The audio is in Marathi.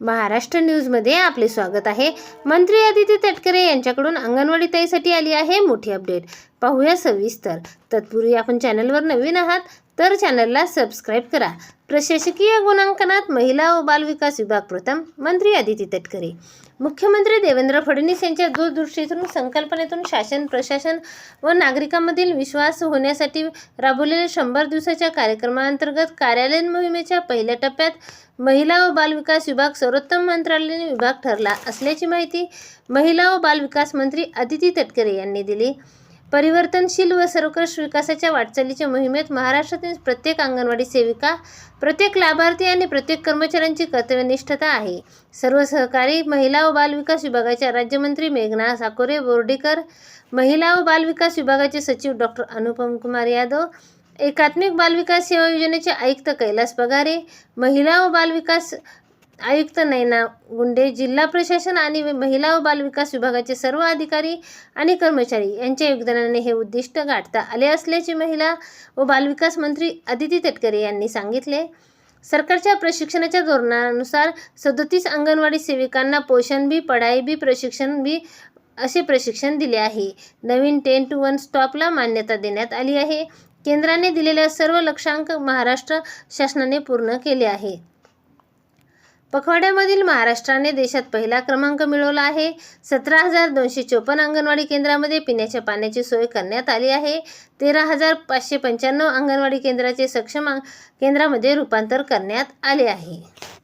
महाराष्ट्र न्यूजमध्ये आपले स्वागत आहे. मंत्री आदित्य तटकरे यांच्याकडून अंगणवाडी ताईसाठी आली आहे मोठी अपडेट. पाहूया सविस्तर. तत्पूर्वी आपण चॅनलवर नवीन आहात तर चॅनलला सबस्क्राईब करा. प्रशासकीय गुणांकनात महिला व बालविकास विभाग प्रथम मंत्री अदिती तटकरे. मुख्यमंत्री देवेंद्र फडणवीस यांच्या दूरदृष्टीतून संकल्पनेतून शासन प्रशासन व नागरिकांमधील विश्वास होण्यासाठी राबवलेल्या शंभर दिवसाच्या कार्यक्रमाअंतर्गत कार्यालयीन मोहिमेच्या पहिल्या टप्प्यात महिला व बालविकास विभाग सर्वोत्तम मंत्रालयीन विभाग ठरला असल्याची माहिती महिला व बालविकास मंत्री अदिती तटकरे यांनी दिली. परिवर्तनशील व सर्वकष विकासाच्या वाटचालीच्या मोहिमेत महाराष्ट्रातील प्रत्येक अंगणवाडी सेविका प्रत्येक लाभार्थी आणि प्रत्येक कर्मचाऱ्यांची कर्तव्यनिष्ठता आहे. सर्व सहकारी महिला व बालविकास विभागाच्या राज्यमंत्री मेघना साकोरे बोर्डीकर महिला व बालविकास विभागाचे सचिव डॉक्टर अनुपम कुमार यादव एकात्मिक बालविकास सेवा योजनेचे आयुक्त कैलास पगारे महिला व बालविकास आयुक्त नैना गुंडे जिल्हा प्रशासन आणि महिला व बालविकास विभागाचे सर्व अधिकारी आणि कर्मचारी यांच्या योगदानाने हे उद्दिष्ट गाठता आले असल्याचे महिला व बालविकास मंत्री अदिती तटकरे यांनी सांगितले. सरकारच्या प्रशिक्षणाच्या धोरणानुसार सदोतीस अंगणवाडी सेविकांना पोषण बी पढाई बी प्रशिक्षण बी असे प्रशिक्षण दिले आहे. नवीन टेन टू वन स्टॉपला मान्यता देण्यात आली आहे. केंद्राने दिलेल्या सर्व लक्षांक महाराष्ट्र शासनाने पूर्ण केले आहे. पखवाड्यामधील महाराष्ट्राने देशात पहिला क्रमांक मिळवला आहे. सतरा हजार दोनशे चोपन्न अंगणवाडी केंद्रामध्ये पिण्याच्या पाण्याची सोय करण्यात आली आहे. तेरा हजार पाचशे पंच्याण्णव अंगणवाडी केंद्राचे सक्षम केंद्रामध्ये रूपांतर करण्यात आले आहे.